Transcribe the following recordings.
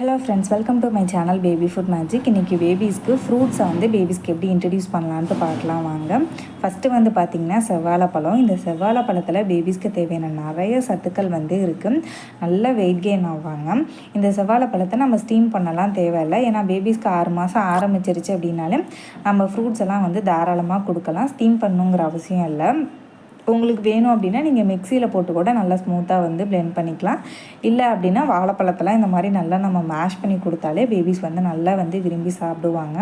Hello friends welcome to my channel baby food magic இன்றைக்கி பேபிஸ்க்கு ஃப்ரூட்ஸை வந்து பேபிஸ்க்கு எப்படி இன்ட்ரடியூஸ் பண்ணலான்ட்டு பார்க்கலாம் வாங்க. ஃபஸ்ட்டு வந்து பார்த்திங்கன்னா செவ்வாழைப்பழம் இந்த செவ்வாழைப்பழத்தில் பேபிஸ்க்கு தேவையான நிறைய சத்துக்கள் வந்து இருக்குது நல்ல வெயிட் கெயின் ஆவாங்க. இந்த செவ்வாழைப்பழத்தை நம்ம ஸ்டீம் பண்ணலாம் தேவையில்லை. ஏன்னா பேபிஸ்க்கு ஆறு மாதம் ஆரம்பிச்சிருச்சு அப்படின்னாலே நம்ம ஃப்ரூட்ஸ் எல்லாம் வந்து தாராளமாக கொடுக்கலாம். ஸ்டீம் பண்ணுங்கிற அவசியம் இல்லை. உங்களுக்கு வேணும் அப்படின்னா நீங்கள் மிக்சியில் போட்டு கூட நல்லா ஸ்மூத்தாக வந்து பிளெண்ட் பண்ணிக்கலாம். இல்லை அப்படின்னா வாழைப்பழத்தெல்லாம் இந்த மாதிரி நல்லா நம்ம மேஷ் பண்ணி கொடுத்தாலே பேபிஸ் வந்து நல்லா வந்து விரும்பி சாப்பிடுவாங்க.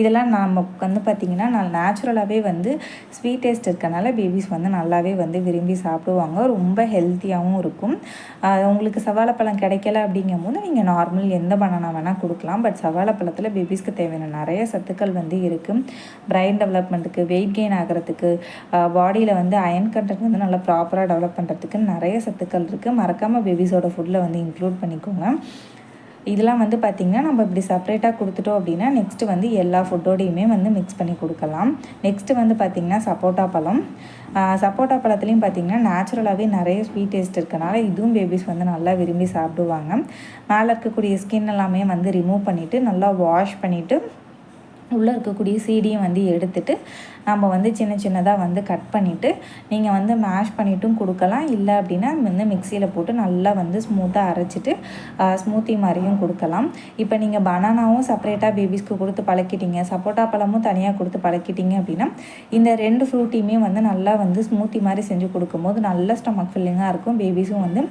இதெல்லாம் நம்ம வந்து பார்த்திங்கன்னா நான் நேச்சுரலாகவே வந்து ஸ்வீட் டேஸ்ட் இருக்கனால பேபிஸ் வந்து நல்லாவே வந்து விரும்பி சாப்பிடுவாங்க. ரொம்ப ஹெல்த்தியாகவும் இருக்கும். உங்களுக்கு சவாழைப்பழம் கிடைக்கல அப்படிங்கும் போது நீங்கள் நார்மல் எந்த பனானா வேணால் கொடுக்கலாம். பட் சவாழைப்பழத்தில் பேபிஸ்க்கு தேவையான நிறைய சத்துக்கள் வந்து இருக்குது பிரைன் டெவலப்மெண்ட்டுக்கு வெயிட் கெயின் ஆகிறதுக்கு பாடியில் வந்து அயன் அயன் கண்டென்ட் வந்து நல்லா ப்ராப்பராக டெவலப் பண்ணுறதுக்கு நிறைய சத்துக்கள் இருக்குது மறக்காமல் பேபிஸோட ஃபுட்டில் வந்து இன்க்ளூட் பண்ணிக்கோங்க. இதெல்லாம் வந்து பார்த்திங்கன்னா நம்ம இப்படி செப்பரேட்டாக கொடுத்துட்டோம் அப்படின்னா நெக்ஸ்ட்டு வந்து எல்லா ஃபுட்டோடையுமே வந்து மிக்ஸ் பண்ணி கொடுக்கலாம். நெக்ஸ்ட்டு வந்து பார்த்திங்கன்னா சப்போட்டா பழம். சப்போட்டா பழத்துலேயும் பார்த்திங்கன்னா நேச்சுரலாகவே நிறைய ஸ்வீட் டேஸ்ட் இருக்கனால இதுவும் பேபிஸ் வந்து நல்லா விரும்பி சாப்பிடுவாங்க. மேலே இருக்கக்கூடிய ஸ்கின் எல்லாமே வந்து ரிமூவ் பண்ணிவிட்டு நல்லா வாஷ் பண்ணிவிட்டு உள்ளே இருக்கக்கூடிய சீடியும் வந்து எடுத்துட்டு நம்ம வந்து சின்ன சின்னதாக வந்து கட் பண்ணிவிட்டு நீங்கள் வந்து மேஷ் பண்ணிவிட்டும் கொடுக்கலாம். இல்லை அப்படின்னா வந்து மிக்சியில் போட்டு நல்லா வந்து ஸ்மூத்தாக அரைச்சிட்டு ஸ்மூத்தி மாதிரியும் கொடுக்கலாம். இப்போ நீங்கள் பனானாவும் செப்பரேட்டாக பேபிஸ்க்கு கொடுத்து பழக்கிட்டீங்க. சப்போட்டா பழமும் தனியாக கொடுத்து பழக்கிட்டீங்க அப்படின்னா இந்த ரெண்டு ஃப்ரூட்டையுமே வந்து நல்லா வந்து ஸ்மூத்தி மாதிரி செஞ்சு கொடுக்கும்போது நல்ல ஸ்டமக் ஃபில்லிங்காக இருக்கும். பேபிஸும் வந்து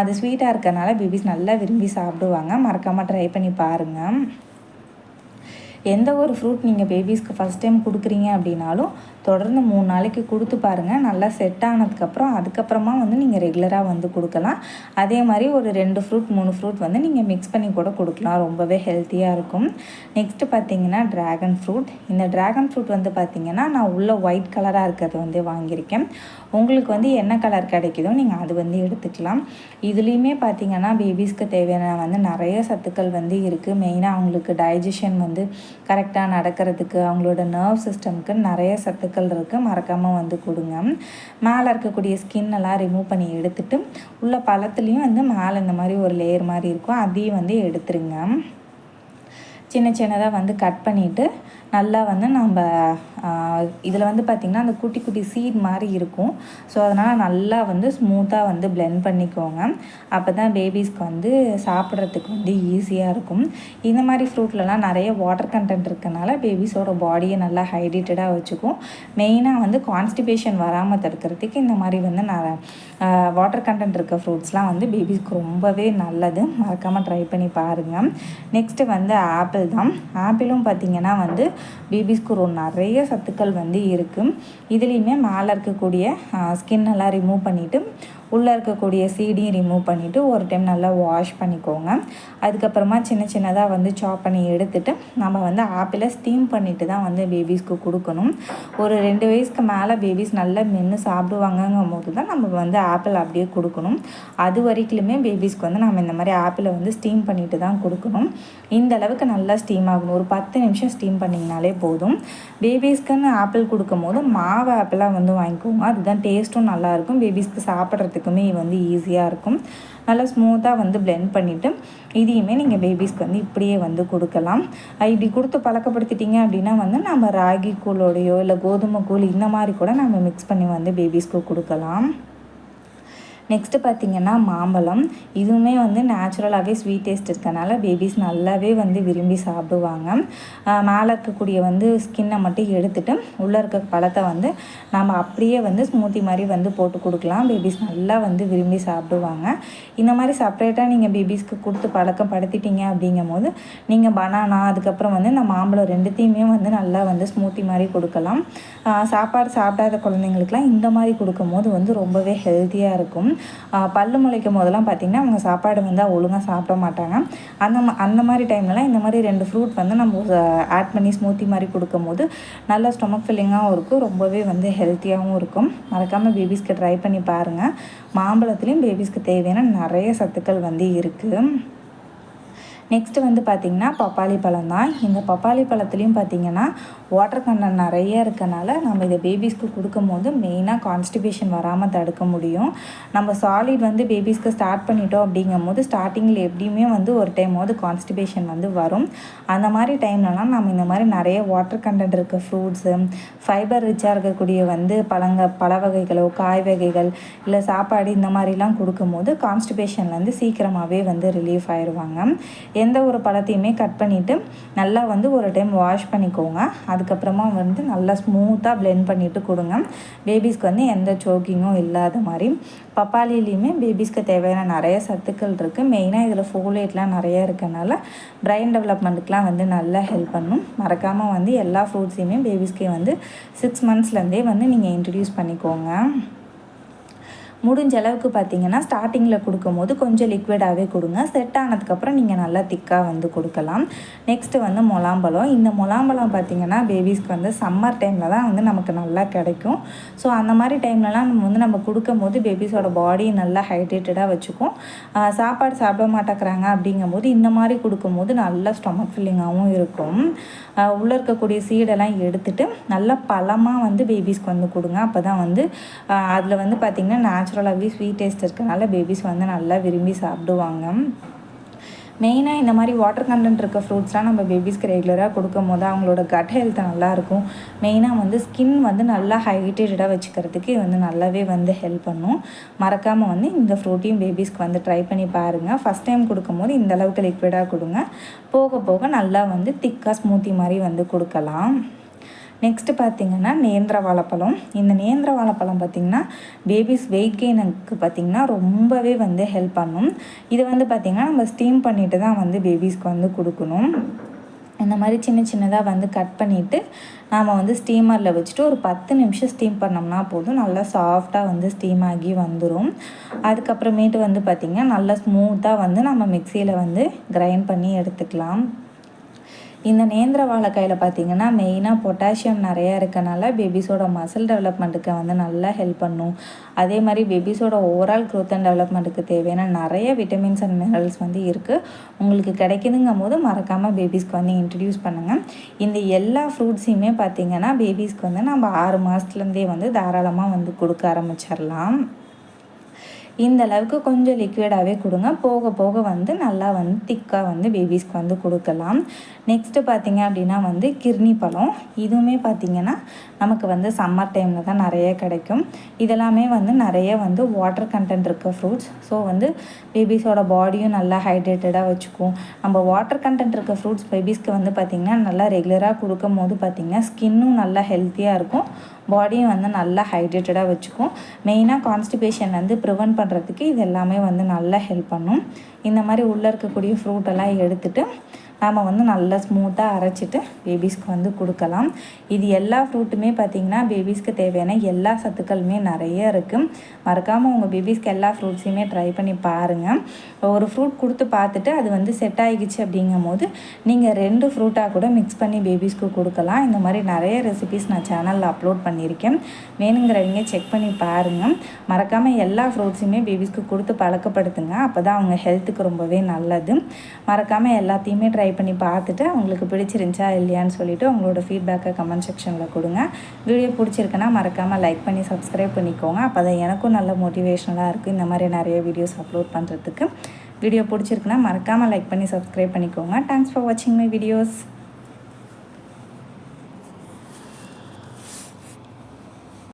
அது ஸ்வீட்டாக இருக்கறனால பேபிஸ் நல்லா விரும்பி சாப்பிடுவாங்க. மறக்காமல் ட்ரை பண்ணி பாருங்கள் எந்த ஒரு ஃப்ரூட் நீங்கள் பேபிஸ்க்கு ஃபஸ்ட் டைம் கொடுக்குறீங்க அப்படின்னாலும் தொடர்ந்து மூணு நாளைக்கு கொடுத்து பாருங்கள் நல்லா செட் ஆனதுக்கப்புறம் அதுக்கப்புறமா வந்து நீங்கள் ரெகுலராக வந்து கொடுக்கலாம். அதே மாதிரி ஒரு ரெண்டு ஃப்ரூட் மூணு ஃப்ரூட் வந்து நீங்கள் மிக்ஸ் பண்ணி கூட கொடுக்கலாம். ரொம்பவே ஹெல்த்தியாக இருக்கும். நெக்ஸ்ட்டு பார்த்தீங்கன்னா ட்ராகன் ஃப்ரூட் இந்த ட்ராகன் ஃப்ரூட் வந்து பார்த்திங்கன்னா நான் உள்ளே ஒயிட் கலராக இருக்கிறது வந்து வாங்கியிருக்கேன். உங்களுக்கு வந்து என்ன கலர் கிடைக்குதோ நீங்கள் அது வந்து எடுத்துக்கலாம். இதுலேயுமே பார்த்தீங்கன்னா பேபிஸ்க்கு தேவையான வந்து நிறைய சத்துக்கள் வந்து இருக்குது மெயினாக அவங்களுக்கு டைஜஷன் வந்து கரெக்டாக நடக்கிறதுக்கு அவங்களோட நர்வ் சிஸ்டம்க்கு நிறைய சத்துக்கள் இருக்குது மறக்காமல் வந்து கொடுங்க. மேலே இருக்கக்கூடிய ஸ்கின் எல்லாம் ரிமூவ் பண்ணி எடுத்துட்டு உள்ள பழத்துலேயும் வந்து மேலே இந்த மாதிரி ஒரு லேயர் மாதிரி இருக்கும் அதையும் வந்து எடுத்துருங்க. சின்ன சின்னதாக வந்து கட் பண்ணிவிட்டு நல்லா வந்து நம்ம இதில் வந்து பார்த்திங்கன்னா அந்த குட்டி குட்டி சீட் மாதிரி இருக்கும். ஸோ அதனால் நல்லா வந்து ஸ்மூத்தாக வந்து பிளெண்ட் பண்ணிக்கோங்க. அப்போ தான் பேபிஸ்க்கு வந்து சாப்பிட்றதுக்கு வந்து ஈஸியாக இருக்கும். இந்த மாதிரி ஃப்ரூட்லலாம் நிறைய வாட்டர் கண்டென்ட் இருக்கனால பேபிஸோட பாடியை நல்லா ஹைட்ரேட்டடாக வச்சுக்கும். மெயினாக வந்து கான்ஸ்டிபேஷன் வராமல் தடுக்கிறதுக்கு இந்த மாதிரி வந்து நான் வாட்டர் கண்டென்ட் இருக்க ஃப்ரூட்ஸ்லாம் வந்து பேபிஸ்க்கு ரொம்பவே நல்லது. மறக்காமல் ட்ரை பண்ணி பாருங்கள் நெக்ஸ்ட்டு வந்து ஆப்பிள் தான். ஆப்பிளும் பார்த்திங்கன்னா வந்து பேபிஸ்க்கு ஒரு நிறைய சத்துக்கள் வந்து இருக்குது இதுலேயுமே மேலே இருக்கக்கூடிய ஸ்கின் எல்லாம் ரிமூவ் பண்ணிவிட்டு உள்ளே இருக்கக்கூடிய சீடியும் ரிமூவ் பண்ணிவிட்டு ஒரு டைம் நல்லா வாஷ் பண்ணிக்கோங்க. அதுக்கப்புறமா சின்ன சின்னதாக வந்து சாப் பண்ணி எடுத்துகிட்டு நம்ம வந்து ஆப்பிளை ஸ்டீம் பண்ணிவிட்டு தான் வந்து பேபிஸ்க்கு கொடுக்கணும். ஒரு ரெண்டு வயசுக்கு மேலே பேபிஸ் நல்லா மென்று சாப்பிடுவாங்கங்கும் போது தான் நம்ம வந்து ஆப்பிள் அப்படியே கொடுக்கணும். அது வரைக்குமே பேபிஸ்க்கு வந்து நம்ம இந்த மாதிரி ஆப்பிளை வந்து ஸ்டீம் பண்ணிவிட்டு தான் கொடுக்கணும். இந்த அளவுக்கு நல்லா ஸ்டீம் ஆகணும். ஒரு பத்து நிமிஷம் ஸ்டீம் பண்ணிங்கனாலே போதும். பேபிஸ்க்குன்னு ஆப்பிள் கொடுக்கும் போது மாவு ஆப்பிளாக வந்து வாங்கிக்கோங்க. அதுதான் டேஸ்ட்டும் நல்லாயிருக்கும் பேபிஸ்க்கு சாப்பிட்றதுக்கு பண்ணுறதுக்குமே வந்து ஈஸியாக இருக்கும். நல்லா ஸ்மூத்தாக வந்து பிளெண்ட் பண்ணிவிட்டு இதையுமே நீங்கள் பேபிஸ்க்கு வந்து இப்படியே வந்து கொடுக்கலாம். இப்படி கொடுத்து பழக்கப்படுத்திட்டீங்க அப்படின்னா வந்து நம்ம ராகி கூழோடையோ இல்லை கோதுமை கூழ் இந்த மாதிரி கூட நம்ம மிக்ஸ் பண்ணி வந்து பேபிஸ்க்கு கொடுக்கலாம். நெக்ஸ்ட்டு பார்த்திங்கன்னா மாம்பழம். இதுவுமே வந்து நேச்சுரலாகவே ஸ்வீட் டேஸ்ட் இருக்கனால பேபிஸ் நல்லாவே வந்து விரும்பி சாப்பிடுவாங்க. மேலே இருக்கக்கூடிய வந்து ஸ்கின்னை மட்டும் எடுத்துகிட்டு உள்ளே இருக்க பழத்தை வந்து நம்ம அப்படியே வந்து ஸ்மூத்தி மாதிரி வந்து போட்டு கொடுக்கலாம். பேபிஸ் நல்லா வந்து விரும்பி சாப்பிடுவாங்க. இந்த மாதிரி செப்பரேட்டாக நீங்கள் பேபிஸ்க்கு கொடுத்து பழக்கம் படுத்திட்டீங்க அப்படிங்கும் போது நீங்கள் பனானா அதுக்கப்புறம் வந்து இந்த மாம்பழம் ரெண்டுத்தையுமே வந்து நல்லா வந்து ஸ்மூத்தி மாதிரி கொடுக்கலாம். சாப்பாடு சாப்பிடாத குழந்தைங்களுக்குலாம் இந்த மாதிரி கொடுக்கும் போது வந்து ரொம்பவே ஹெல்த்தியாக இருக்கும். பல்லு முளைக்கும் போதெல்லாம் பார்த்திங்கன்னா அவங்க சாப்பாடு வந்து ஒழுங்காக சாப்பிட மாட்டாங்க. அந்த அந்த மாதிரி டைம்லலாம் இந்த மாதிரி ரெண்டு ஃப்ரூட் வந்து நம்ம ஆட் பண்ணி ஸ்மூத்தி மாதிரி கொடுக்கும்போது நல்லா ஸ்டொமக் ஃபில்லிங்காகவும் இருக்கும். ரொம்பவே வந்து ஹெல்த்தியாகவும் இருக்கும். மறக்காமல் பேபிஸ்க்கு ட்ரை பண்ணி பாருங்கள் மாம்பழத்துலேயும் பேபிஸ்க்கு தேவையான நிறைய சத்துக்கள் வந்து இருக்குது நெக்ஸ்ட்டு வந்து பார்த்திங்கன்னா பப்பாளி பழம் தான் இந்த பப்பாளி பழத்துலேயும் பார்த்திங்கன்னா வாட்டர் கண்டன் நிறைய இருக்கனால நம்ம இதை பேபிஸ்க்கு கொடுக்கும் போது மெயினாக கான்ஸ்டிபேஷன் வராமல் தடுக்க முடியும். நம்ம சாலிட் வந்து பேபிஸ்க்கு ஸ்டார்ட் பண்ணிட்டோம் அப்படிங்கும் போது ஸ்டார்டிங்கில் எப்படியுமே வந்து ஒரு டைம் கான்ஸ்டிபேஷன் வந்து வரும். அந்த மாதிரி டைம்லலாம் நம்ம இந்த மாதிரி நிறைய வாட்டர் கண்டென்ட் இருக்க. ஃப்ரூட்ஸு ஃபைபர் ரிச்சாக இருக்கக்கூடிய வந்து பழங்க பழ வகைகளோ காய் வகைகள் இல்லை சாப்பாடு இந்த மாதிரிலாம் கொடுக்கும்போது கான்ஸ்டிபேஷன்லேருந்து சீக்கிரமாகவே வந்து ரிலீஃப் ஆயிடுவாங்க எந்த ஒரு பழத்தையுமே கட் பண்ணிவிட்டு நல்லா வந்து ஒரு டைம் வாஷ் பண்ணிக்கோங்க. அதுக்கப்புறமா வந்து நல்லா ஸ்மூத்தாக பிளெண்ட் பண்ணிவிட்டு கொடுங்க. பேபிஸ்க்கு வந்து எந்த சோக்கிங்கும் இல்லாத மாதிரி. பப்பாளிலையுமே பேபிஸ்க்கு தேவையான நிறைய சத்துக்கள் இருக்குது மெயினாக இதில் ஃபோலேட்லாம் நிறைய இருக்கனால பிரெயின் டெவலப்மெண்ட்டுக்கெலாம் வந்து நல்லா ஹெல்ப் பண்ணும். மறக்காமல் வந்து எல்லா ஃப்ரூட்ஸையுமே பேபிஸ்க்கே வந்து சிக்ஸ் மந்த்ஸ்லேருந்தே வந்து நீங்கள் இன்ட்ரடியூஸ் பண்ணிக்கோங்க. முடிஞ்ச அளவுக்கு பார்த்தீங்கன்னா ஸ்டார்டிங்கில் கொடுக்கும்போது கொஞ்சம் லிக்விடாகவே கொடுங்க. செட் ஆனதுக்கப்புறம் நீங்கள் நல்லா திக்காக வந்து கொடுக்கலாம். நெக்ஸ்ட்டு வந்து முலாம்பழம். இந்த முலாம்பழம் பார்த்திங்கன்னா பேபிஸ்க்கு வந்து சம்மர் டைமில் தான் வந்து நமக்கு நல்லா கிடைக்கும். ஸோ அந்த மாதிரி டைம்லலாம் நம்ம வந்து நம்ம கொடுக்கும்போது பேபிஸோட பாடி நல்லா ஹைட்ரேட்டடாக வச்சுக்கும். சாப்பாடு சாப்பிட மாட்டேங்கிறாங்க அப்படிங்கும்போது இந்த மாதிரி கொடுக்கும்போது நல்லா ஸ்டொமக் ஃபில்லிங்காகவும் இருக்கும். உள்ளே இருக்கக்கூடிய சீடெல்லாம் எடுத்துகிட்டு நல்லா பழமாக வந்து பேபிஸ்க்கு வந்து கொடுங்க. அப்போ தான் வந்து அதில் வந்து பார்த்திங்கன்னா நேச்சுரலாகவே ஸ்வீட் டேஸ்ட் இருக்கனால பேபிஸ் வந்து நல்லா விரும்பி சாப்பிடுவாங்க. மெயினாக இந்த மாதிரி வாட்டர் கண்டென்ட் இருக்க ஃப்ரூட்ஸ்லாம் நம்ம பேபிஸ்க்கு ரெகுலராக கொடுக்கும் போது அவங்களோட கட் ஹெல்த் நல்லாயிருக்கும் மெயினாக வந்து ஸ்கின் வந்து நல்லா ஹைட்ரேட்டடாக வச்சுக்கிறதுக்கு இது வந்து நல்லாவே வந்து ஹெல்ப் பண்ணும். மறக்காமல் வந்து இந்த ஃப்ரூட்டையும் பேபிஸ்க்கு வந்து ட்ரை பண்ணி பாருங்கள் ஃபஸ்ட் டைம் கொடுக்கும்போது இந்த அளவுக்கு லிக்விடாக கொடுங்க. போக போக நல்லா வந்து திக்காக ஸ்மூத்தி மாதிரி வந்து கொடுக்கலாம். நெக்ஸ்ட்டு பார்த்திங்கன்னா நேந்திர வாழைப்பழம். இந்த நேந்திர வாழைப்பழம் பார்த்திங்கன்னா பேபிஸ் வெயிட் கெயினுக்கு பார்த்திங்கன்னா ரொம்பவே வந்து ஹெல்ப் பண்ணும். இது வந்து பார்த்திங்கன்னா நம்ம ஸ்டீம் பண்ணிட்டு தான் வந்து பேபிஸ்க்கு வந்து கொடுக்கணும். இந்த மாதிரி சின்ன சின்னதாக வந்து கட் பண்ணிவிட்டு நாம் வந்து ஸ்டீமரில் வச்சுட்டு ஒரு பத்து நிமிஷம் ஸ்டீம் பண்ணோம்னா போதும். நல்லா சாஃப்டாக வந்து ஸ்டீம் ஆகி வந்துடும் அதுக்கப்புறமேட்டு வந்து பார்த்திங்கன்னா நல்லா ஸ்மூத்தாக வந்து நம்ம மிக்சியில் வந்து கிரைண்ட் பண்ணி எடுத்துக்கலாம். இந்த நேந்திர வாழைக்காயில் பார்த்தீங்கன்னா மெயினாக பொட்டாசியம் நிறையா இருக்கனால பேபிஸோட மசில் டெவலப்மெண்ட்டுக்கு வந்து நல்லா ஹெல்ப் பண்ணும். அதே மாதிரி பேபிஸோட ஓவரால் க்ரோத் அண்ட் டெவலப்மெண்ட்டுக்கு தேவையான நிறைய விட்டமின்ஸ் அண்ட் மினரல்ஸ் வந்து இருக்குது உங்களுக்கு கிடைக்குதுங்கும் போது மறக்காமல் பேபிஸ்க்கு வந்து இன்ட்ரடியூஸ் பண்ணுங்கள் இந்த எல்லா ஃப்ரூட்ஸையுமே பார்த்திங்கன்னா பேபிஸ்க்கு வந்து நம்ம ஆறு மாதத்துலேருந்தே வந்து தாராளமாக வந்து கொடுக்க ஆரம்பிச்சிடலாம். இந்த அளவுக்கு கொஞ்சம் லிக்விடாகவே கொடுங்க. போக போக வந்து நல்லா வந்து திக்காக வந்து பேபிஸ்க்கு வந்து கொடுக்கலாம். நெக்ஸ்ட்டு பார்த்திங்க அப்படின்னா வந்து கிர்னி பழம். இதுவுமே பார்த்திங்கன்னா நமக்கு வந்து சம்மர் டைமில் தான் நிறைய கிடைக்கும். இதெல்லாமே வந்து நிறைய வந்து வாட்டர் கண்டென்ட் இருக்க ஃப்ரூட்ஸ் ஸோ வந்து பேபிஸோட பாடியும் நல்லா ஹைட்ரேட்டடாக வச்சுக்கும். நம்ம வாட்டர் கண்டென்ட் இருக்க ஃப்ரூட்ஸ் பேபிஸ்க்கு வந்து பார்த்திங்கன்னா நல்லா ரெகுலராக கொடுக்கும் போது பார்த்திங்கன்னா ஸ்கின்னும் நல்லா ஹெல்த்தியாக இருக்கும். பாடியும் வந்து நல்லா ஹைட்ரேட்டடாக வச்சுக்கும். மெயினாக கான்ஸ்டிபேஷன் வந்து ப்ரிவெண்ட் பண்ணுறதுக்கு இது எல்லாமே வந்து நல்லா ஹெல்ப் பண்ணும். இந்த மாதிரி உள்ளே இருக்கக்கூடிய ஃப்ரூட்டெல்லாம் எடுத்துகிட்டு நாம் வந்து நல்லா ஸ்மூத்தாக அரைச்சிட்டு பேபிஸ்க்கு வந்து கொடுக்கலாம். இது எல்லா ஃப்ரூட்டுமே பார்த்திங்கன்னா பேபிஸ்க்கு தேவையான எல்லா சத்துக்களுமே நிறைய இருக்குது மறக்காமல் உங்கள் பேபிஸ்க்கு எல்லா ஃப்ரூட்ஸையுமே ட்ரை பண்ணி பாருங்கள் ஒரு ஃப்ரூட் கொடுத்து பார்த்துட்டு அது வந்து செட் ஆகிடுச்சு அப்படிங்கும் போது நீங்கள் ரெண்டு ஃப்ரூட்டாக கூட மிக்ஸ் பண்ணி பேபிஸ்க்கு கொடுக்கலாம். இந்த மாதிரி நிறைய ரெசிபிஸ் நான் சேனலில் அப்லோட் பண்ணியிருக்கேன். வேணுங்கிறவங்க செக் பண்ணி பாருங்கள் மறக்காமல் எல்லா ஃப்ரூட்ஸுமே பேபிஸ்க்கு கொடுத்து பழக்கப்படுத்துங்க. அப்போ தான் அவங்க ஹெல்த்துக்கு ரொம்பவே நல்லது. மறக்காமல் எல்லாத்தையுமே ட்ரை ட்ரை பண்ணி பார்த்துட்டு அவங்களுக்கு பிடிச்சிருந்துச்சா இல்லையான்னு சொல்லிவிட்டு உங்களோட ஃபீட்பேக்கை கமெண்ட் செக்ஷனில் கொடுங்க. வீடியோ பிடிச்சிருக்குன்னா மறக்காமல் லைக் பண்ணி சப்ஸ்கிரைப் பண்ணிக்கோங்க. அப்போ தான் எனக்கும் நல்ல மோட்டிவேஷனலாக இருக்குது இந்த மாதிரி நிறைய வீடியோஸ் அப்லோட் பண்ணுறதுக்கு வீடியோ பிடிச்சிருக்குன்னா மறக்காமல் லைக் பண்ணி சப்ஸ்கிரைப் பண்ணிக்கோங்க. தேங்க்ஸ் ஃபார் வாட்சிங் மை வீடியோஸ்